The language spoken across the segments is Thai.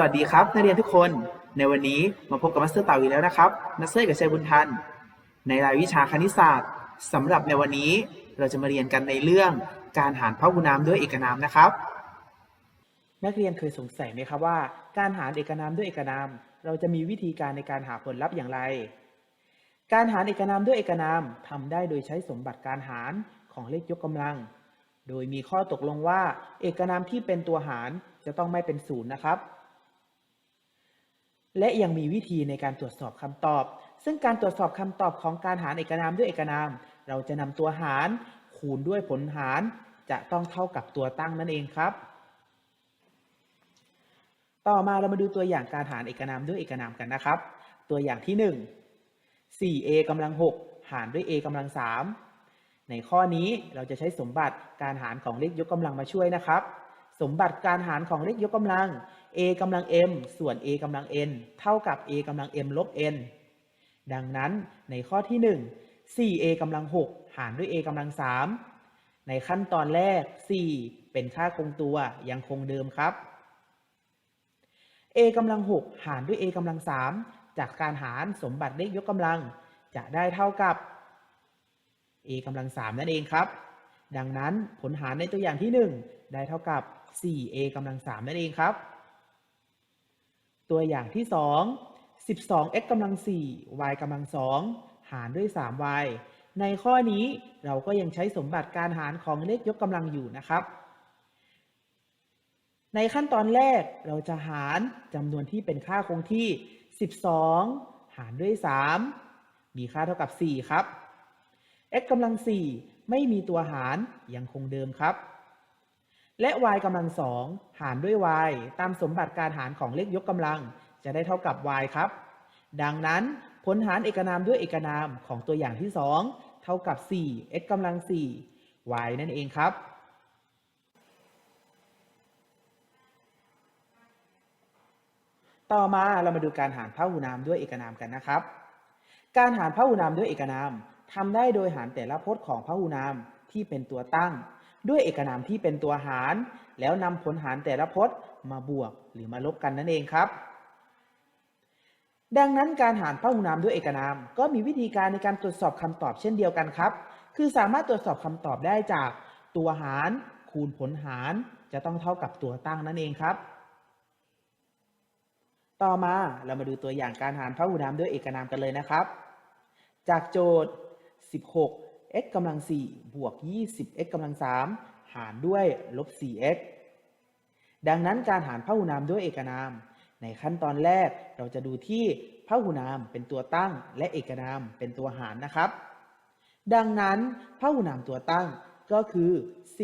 สวัสดีครับ นักเรียนทุกคน ในวันนี้มาพบกับมัสเตอร์เต่าอีกแล้วนะครับนัสเตอร์กับชัยบุญทัน ในรายวิชาคณิตศาสตร์สำหรับในวันนี้เราจะมาเรียนกันในเรื่องการหารพหุนามด้วยเอกนามนะครับ นักเรียนเคยสงสัยไหมครับว่า การหารเอกนามด้วยเอกนาม เราจะมีวิธีการในการหาผลลัพธ์อย่างไร การหารเอกนามด้วยเอกนามทำได้โดยใช้สมบัติการหารของเลขยกกำลัง โดยมีข้อตกลงว่า เอกนามที่เป็นตัวหารจะต้องไม่เป็นศูนย์นะครับ และยังมีวิธีในการตรวจสอบคำตอบ ซึ่งการตรวจสอบคำตอบของการหารเอกนามด้วยเอกนาม เราจะนำตัวหาร คูณด้วยผลหาร จะต้องเท่ากับตัวตั้งนั่นเองครับ ต่อมาเรามาดูตัวอย่างการหารเอกนามด้วยเอกนามกันนะครับ ตัวอย่างที่ 1 4a กำลัง 6 หารด้วย a กำลัง 3 ในข้อนี้เราจะใช้สมบัติการหารของเลขยกกำลังมาช่วยนะครับ สมบัติการหารของเลขยกกำลัง a กำลัง m ส่วน a กำลัง n เท่ากับ a กำลัง m ลบ n ดังนั้นในข้อที่ 1 4a กำลัง 6 หารด้วย a กำลัง 3 ในขั้นตอนแรก 4 เป็นค่าคงตัวยังคงเดิมครับ a กำลัง 6 หารด้วย a กำลัง 3 จากการหารสมบัติเลขยกกำลัง จะได้เท่ากับ a กำลัง 3 นั่นเองครับ ดังนั้นผลหารในตัวอย่างที่ 1 ได้เท่ากับ 4a กำลัง3นั่นเองครับ ตัวอย่างที่ 2 12x กำลัง 4 y กำลัง 2 หารด้วย 3y ในข้อนี้เราก็ยังใช้สมบัติการหารของเลขยกกำลังอยู่นะครับ ในขั้นตอนแรกเราจะหารจำนวนที่เป็นค่าคงที่ 12 หารด้วย 3 มีค่าเท่ากับ 4 ครับ x กำลัง 4 ไม่มีตัวหารยังคงเดิมครับ และ y กำลัง2หารด้วย y ตามสมบัติการหารของเลขยกกำลัง จะได้เท่ากับ y ครับ ดังนั้นผลหารเอกนามด้วยเอกนามของตัวอย่างที่ 2 เท่ากับ 4 x กำลัง 4 y นั่นเองครับ ต่อมาเรามาดูการหารพหุนามด้วยเอกนามกันนะครับ การหารพหุนามด้วยเอกนามทำได้โดยหารแต่ละพจน์ของพหุนามที่เป็นตัวตั้ง ด้วยเอกนามที่เป็นตัวหาร แล้วนำผลหารแต่ละพจน์มาบวกหรือมาลบกันนั่นเองครับ ดังนั้นการหารพหุนามด้วยเอกนาม ก็มีวิธีการในการตรวจสอบคำตอบเช่นเดียวกันครับ คือสามารถตรวจสอบคำตอบได้จากตัวหาร คูณผลหารจะต้องเท่ากับตัวตั้งนั่นเองครับ ต่อมาเรามาดูตัวอย่างการหารพหุนามด้วยเอกนามกันเลยนะครับ จากโจทย์ 16 x กำลัง4บวก20 x กำลัง3หารด้วยลบ 4x ดังนั้นการหารพหุนามด้วยเอกนาม ในขั้นตอนแรกเราจะดูที่พหุนามเป็นตัวตั้งและเอกนามเป็นตัวหารนะครับ ดังนั้นพหุนามตัวตั้งก็คือ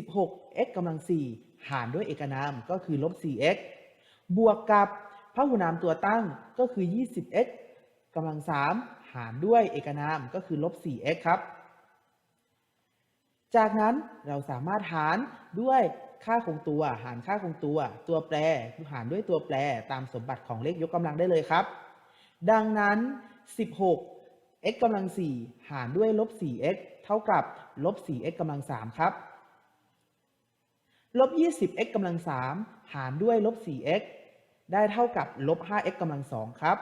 16 x กำลัง4หารด้วยเอกนามก็คือลบ 4x บวกกับพหุนามตัวตั้งก็คือ 20x กำลัง3หารด้วยเอกนามก็คือลบ 4x ครับ จากนั้นเราสามารถหารด้วยค่าคงตัว หารค่าคงตัว ตัวแปรหารด้วยตัวแปรตามสมบัติของเลขยกกำลังได้เลยครับ ดังนั้น 16 x กำลัง 4 หารด้วยลบ 4x เท่ากับลบ 4x กำลัง 3 ครับ ลบ 20x กำลัง 3 หารด้วยลบ 4x ได้เท่ากับลบ 5x กำลัง 2 ครับ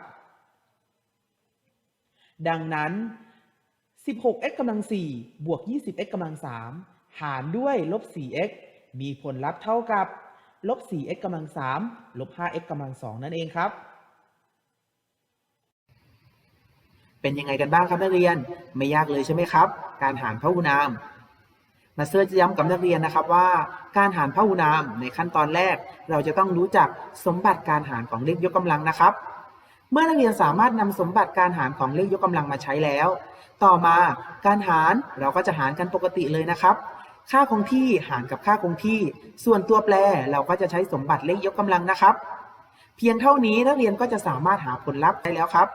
ดังนั้น 16x กำลัง4บวก 20x กำลัง3หารด้วยลบ 4x มีผลลัพธ์เท่ากับลบ 4x กำลัง3ลบ 5x กำลัง2นั่นเองครับ เป็นยังไงกันบ้างครับนักเรียน ไม่ยากเลยใช่ไหมครับ การหารพหุนาม มาสเตอร์จะย้ำกับนักเรียนนะครับว่า การหารพหุนามในขั้นตอนแรก เราจะต้องรู้จักสมบัติการหารของเลขยกกำลังนะครับ เมื่อนักเรียนสามารถนำสมบัติการหารของเลขยกกำลังมาใช้แล้ว ต่อมาการหารเราก็จะหารกันปกติเลยนะครับ ค่าคงที่หารกับค่าคงที่ ส่วนตัวแปรเราก็จะใช้สมบัติเลขยกกำลังนะครับ เพียงเท่านี้นักเรียนก็จะสามารถหาผลลัพธ์ได้แล้วครับ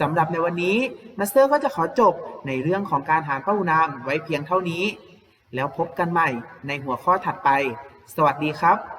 สำหรับในวันนี้มาสเตอร์ก็จะขอจบในเรื่องของการหารพหุนามไว้เพียงเท่านี้ แล้วพบกันใหม่ในหัวข้อถัดไป สวัสดีครับ